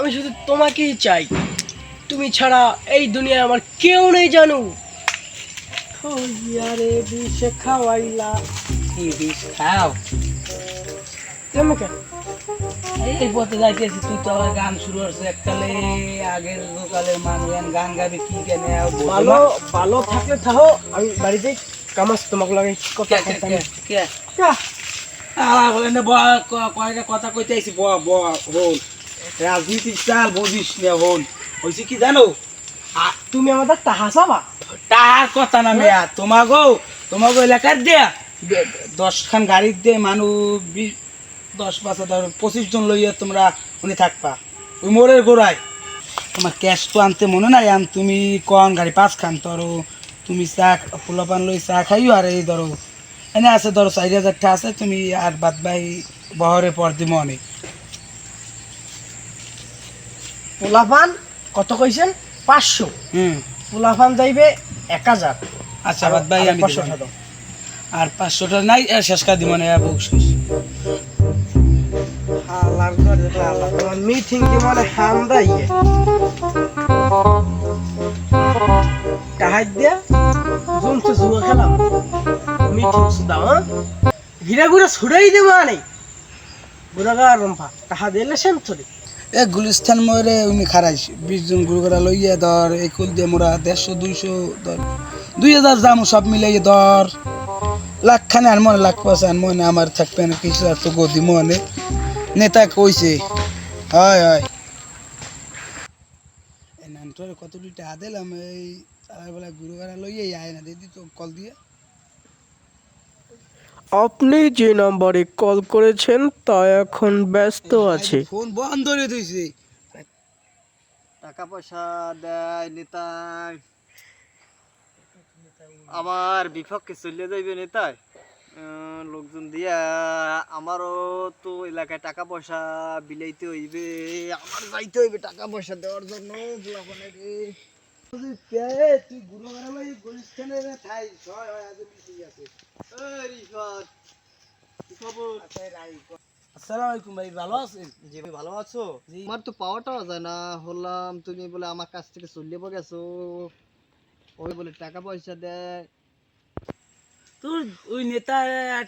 আমি শুধু তোমাকেই চাই। তুমি ছাড়া এই দুনিয়ায় আমার কেউ নেই জানো। ইয়ারে বিষে খাওয়াইলা। কি বিষ খাও? কেমন কেন? এই পথে যাইতেছি তুই তো আবার গান শুরু করছিস এককালে। আগের লোকালের মানুষ গান গাবি কি কেন ভালো ভালো থাকলে থাকো আমি বাড়িতে কামাস তোমাকে লাগে কথা কে কে কইতাম। কে কে? কা, আলা বলেন না কয়টা কথা কইতে আইছি ব ব হল রাজনীতির চাল বুঝিস না হল হইছে কি জানো? আ- তুমি আমাদের টাহা চাবা? তার কথা না মেয়া, তোমাগো তোমাগো এলাকার দিয়া দশখান গাড়ির দিয়ে মানুষ বিশ দশ পাঁচ ধর পঁচিশ জন লইয়া তোমরা উনি থাকবা। ওই মোড়ের গোড়ায়। তোমার ক্যাশ তো আনতে মনে নাই, আন, তুমি কন গাড়ি পাঁচ খান ধরো, তুমি চা ফুলাপান লই চা খাইও আর এই ধরো। এনে আছে ধরো, চারি হাজারটা আছে, তুমি আর বাদ বাই বহরে পর দিব অনেক। পোলাপান কত কইছেন? পাঁচশো। হুম। পোলাপান যাইবে এক হাজার। আচ্ছা বাদ বাই আমি পাঁচশো দিবো। টাকা আর পাঁচশোটা নাই শেষ কার দিব না বুক শেষ। হালার ঘরে হালা তোমার মিটিং কি মানে হান্দা টাহাই দিয়া? জমছে জুয়া খেলাম মিটিং সুদাম হ্যাঁ? ঘিরা ঘুরে ছুড়াই দে মানে বুড়াগা রম্পা টাহা দিলে সেম চলে এ গুলিস্তান মরে উনি খারাইস বিশ জন গুরু করা লইয়া ধর, এই কুল দিয়ে মোরা দেড়শো, দুইশো ধর, দুই হাজার দাম সব মিলাই ধর। লাখ খানে আর মনে লাখ পাঁচ আর মনে আমার থাকবে না, কিছু আর তো গদি মনে। নেতা কইছে, হয় হয়। এই কত দুইটা আদেলাম এই তার বেলা গুরু করা লইয়াই আয় না, দিদি তো কল দিয়ে। আপনি যে নম্বরে কল করেছেন তা এখন ব্যস্ত আছে। ফোন বন্ধ করে দিয়েছে। টাকা পয়সা দেয় নেতায় আমার বিপক্ষে চলে যাইবে আহ, লোকজন দিয়া আমারও তো এলাকায় টাকা পয়সা বিলাইতে হইবে। আমার যাইতে হইবে টাকা পয়সা দেওয়ার জন্য। পোলাপানের রে। তুই গুরু করা লই গুলিস্তানের ছয় হয় আজ মিটিং আছে এই রিফাত, কি খবর? আসসালামু আলাইকুম ভাই ভালো আছেন? জি ভাই ভালো আছো? আমার তো পাওয়াটাও যায় না। হলাম তুমি বলে আমার কাছ থেকে চলিয়ে গেছো। ওই বলে টাকা পয়সা দেয়। তোর ওই নেতা,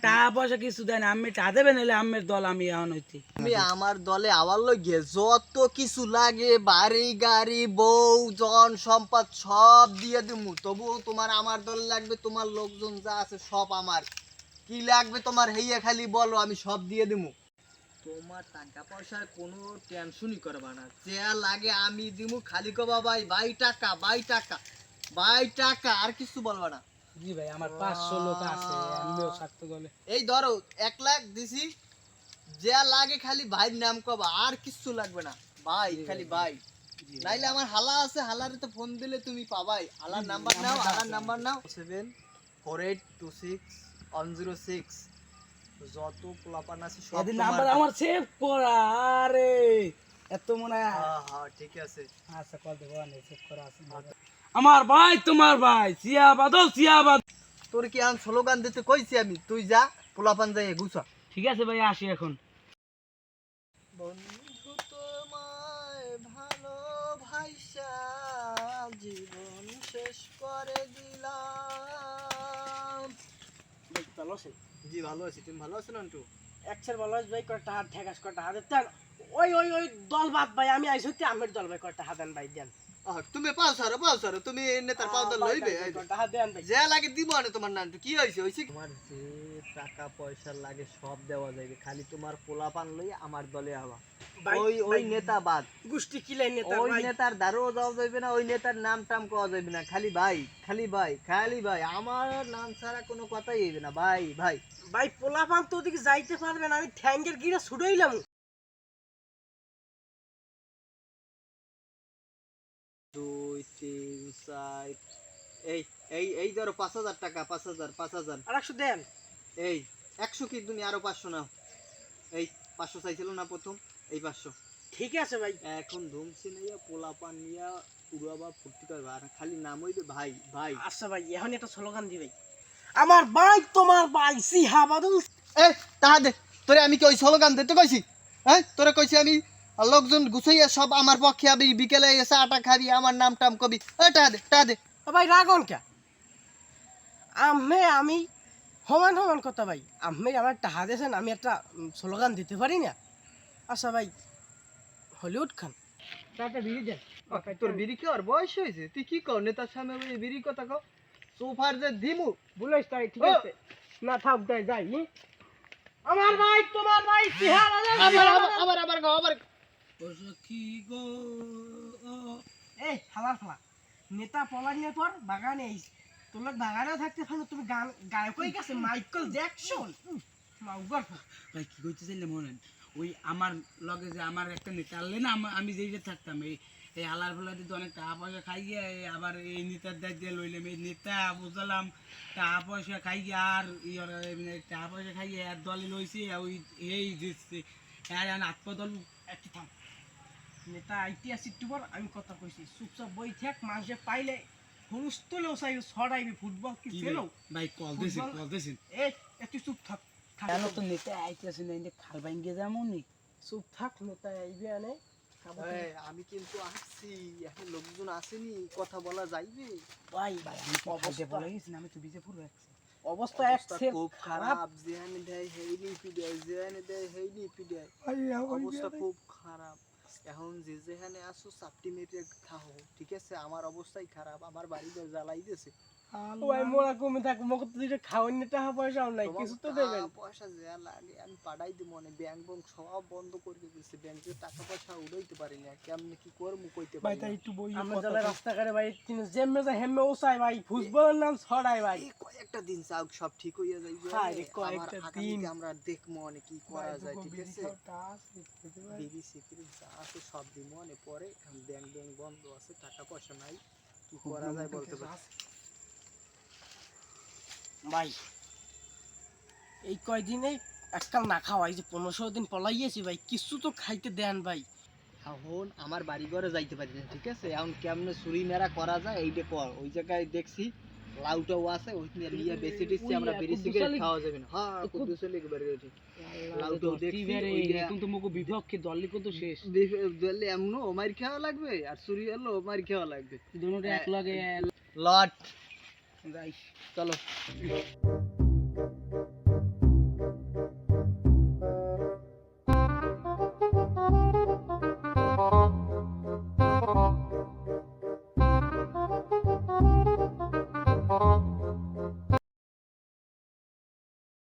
টাকা পয়সা কিছু দেয় না আমি টাকা দেবে নাহলে আমের দল আমি এখন হইতে। আমি আমার দলে আবার লগে যত কিছু লাগে, বাড়ি, গাড়ি, বউ, জন, সম্পদ সব দিয়ে দিমু। তবুও তোমার আমার দলে লাগবে, তোমার লোকজন যা আছে সব আমার। কি লাগবে তোমার হেইয়া খালি বলো, আমি সব দিয়ে দিমু। তোমার টাকা পয়সার কোনো টেনশনই করবা না। যা লাগে আমি দিমু। খালি কবা, ভাই বাই টাকা বাই টাকা বাই টাকা, আর কিছু বলবা না। জি ভাই আমার পাঁচশো লোক আছে আমিও দলে এই ধরো এক লাখ দিছি যা লাগে খালি ভাইয়ের নাম কবা আর কিচ্ছু লাগবে না। ভাই খালি ভাই। নাইলে আমার হালা আছে হালারে তো ফোন দিলে তুমি পাবাই। হালার নাম্বার নাও হালার নাম্বার নাও। Seven four eight two six one zero six যত পোলাপান আছে সব নাম্বার আমার সেভ করা আরে! এত মনে হয় হ্যাঁ হ্যাঁ ঠিক আছে। আচ্ছা কল দেবো সেভ করা আছে। আমার ভাই তোমার ভাই সিয়া বাদল সিয়া বাদল তোর কি আন স্লোগান দিতে কইছি আমি? তুই যা পোলাপান যাই গুছা। ঠিক আছে ভাই আসি এখন। বন্ধু তোমায় ভালোবাসা জীবন শেষ করে দিলাম। ভালো আছে জি ভালো আছি। তুমি ভালো আছো নান্টু একশের ভালো আছে ভাই কয়টা হাত ঠেকাস কয়টা হাত ওই ওই ওই দল বাদ ভাই আমি আইসি আমের দল ভাই কয়টা হাত দেন ভাই দেন। তুমি পাও সারো পাও সারো তুমি নেতার পাও দল লইবে? যে। কয়টা হাত দেন ভাই। যা লাগে দিব না তোমার নান্টু কি হইছে হইছে তোমার যে টাকা পয়সা লাগে সব দেওয়া যাবে খালি তোমার পোলাপান লই আমার দলে আবা ওই ওই নেতা বাদ। গোষ্ঠী কিলাই নেতা ওই নেতার দ্বারও যাওয়া যাবে না ওই নেতার নাম টাম পাওয়া যাবে না খালি ভাই খালি ভাই খালি ভাই আমার নাম ছাড়া কোনো কথাই হইবে না ভাই ভাই। ভাই পোলাপান তো ওদিকে যাইতে পারবে না আমি ঠ্যাঙ্গের গিরা ছুড়াইলাম। দুই তিন চার এই এই এই ধরো পাঁচ হাজার টাকা পাঁচ হাজার পাঁচ হাজার। আর একশো দেন। এই একশো কি তুমি আরও পাঁচশো নাও। এই পাঁচশো চাইছিল না প্রথম এই পাঁচশো। ঠিক আছে ভাই। এখন ধুমসি নিয়ে পোলা পান নিয়ে উড়াবা ফুর্তি করবা। আর খালি নাম হইবে ভাই ভাই। আচ্ছা ভাই এখন একটা স্লোগান দি ভাই। আমার ভাই তোমার ভাই সিহা বাদল। এ তাহা দে তোরে আমি কি ওই স্লোগান দিতে কইছি? হ্যাঁ তোরে কইছি আমি আর লোকজন গুছাইয়া সব আমার পক্ষে আবি বিকেলে এসে আটা খাবি আমার নাম টাম কবি। টা দে টা দে। ভাই রাগন কে? আমি আমি সমান সমান কথা ভাই। আমি আমার টাহা দিয়েছেন আমি একটা স্লোগান দিতে পারি না। আচ্ছা ভাই হলিউড খান। তাতে বিড়ি দেন তোর বিড়ি খাওয়ার বয়স হয়েছে? তুই কি কর নেতার সামনে বলে বিড়ি কথা কও? সোফার যে দিমু বলিস তাই ঠিক আছে। না থাক যাই যাই আমার ভাই তোমার ভাই চেহারা আবার আবার আবার আবার সখী গো ও এই হালার ফালা নেতা পলাইনের পর বাগানে আইস তোমার বাগানেও থাকতে পারো তুমি গান হয়ে গেছে মাইকেল জ্যাকসন মাউগার ভাই কি করতে চাইলে মনে ওই আমার লগে যে আমার একটা নেতা আনলে না আমি যেই থাকতাম এই এই আলার ফেলা দিতে অনেক টাকা পয়সা খাই গিয়ে আবার এই নেতার দায় দিয়ে লইলাম এই নেতা বুঝলাম টাকা পয়সা খাই গিয়ে আর টাকা পয়সা খাই গিয়ে আর দলে লইছে ওই এই দিচ্ছে আর আত্মা দল একটু থাম নেতা ঐতিহাসিক টুবর আমি কথা কইছি চুপচাপ বই থাক মাঝে পাইলে হুরুস তুলেও চাই ছড়াইবি ফুটবল কি কি ভাই? Call football? কল দিয়েছেন এই একটু চুপ থাক। কেন তো নেতা আইতেছে না এই খাল ভাঙ্গে যেমন চুপ থাক নেতা আইবে আনে আমি কিন্তু আসছি এখন লোকজন আসেনি কথা বলা যাইবে। ভাই ভাই আমি অবস্থা- বলে গেছি আমি তো বিজে পুরো একছি অবস্থা এক খুব খারাপ। যেখানে দেয় হেইনি পিডায় যেখানে দেয় হেইনি পিডায়। অবস্থা খুব খারাপ। এখন যে যেখানে আসো চাপটি মেরে থাকো, ঠিক আছে? আমার অবস্থাই খারাপ, আমার বাড়ি জ্বালাই দিয়েছে ভাই মোরা কমে থাক মকে তো দুইটা খাওয়ার নিতে টাকা পয়সাও নাই কিছু তো দেবেন পয়সা যা লাগে আমি পাঠাই দিব মানে ব্যাংক সব বন্ধ করে দিয়েছে ব্যাংকে টাকা পয়সা উড়াইতে পারি না কেমনে কি করব কইতে ভাই পারি তাই একটু বই আমরা যারা রাস্তাঘাটে ভাই তিনি জেমে যা হেমে ওসাই ভাই ফুটবলের নাম ছড়াই ভাই। কয়েকটা দিন যাও সব ঠিক হইয়া যাইবে। হায় কয়েকটা দিন। আমরা দেখব মানে কি করা যায় ঠিক আছে? বিড়ি সিগারেট যা আছে সব দিব মানে পরে ব্যাংক ব্যাংক বন্ধ আছে টাকা পয়সা নাই কি করা যায় বলতে পারি। ভাই এই কয়দিনে এককাল না খাওয়া এই যে পনেরো দিন পলাইয়েছি ভাই কিছু তো খাইতে দেন ভাই। এখন আমার বাড়ি ঘরে যাইতে পারি না ঠিক আছে? এখন কেমনে চুরি মেরা করা যায় এইটা কর। ওই জায়গায় দেখছি লাউটাও আছে ওই নিয়ে বেশি টিসছি আমরা বিড়ি সিগারেট খাওয়া যাবে না। হ্যাঁ কুদ্দুস আলী একবারে ঠিক লাউটাও দেখছি কিন্তু মুখ বিপক্ষে দলই কত শেষ। দিলে এমনও মার খাওয়া লাগবে আর চুরি হলো মার খাওয়া লাগবে। দুটো এক লগে লট। যাই চলো।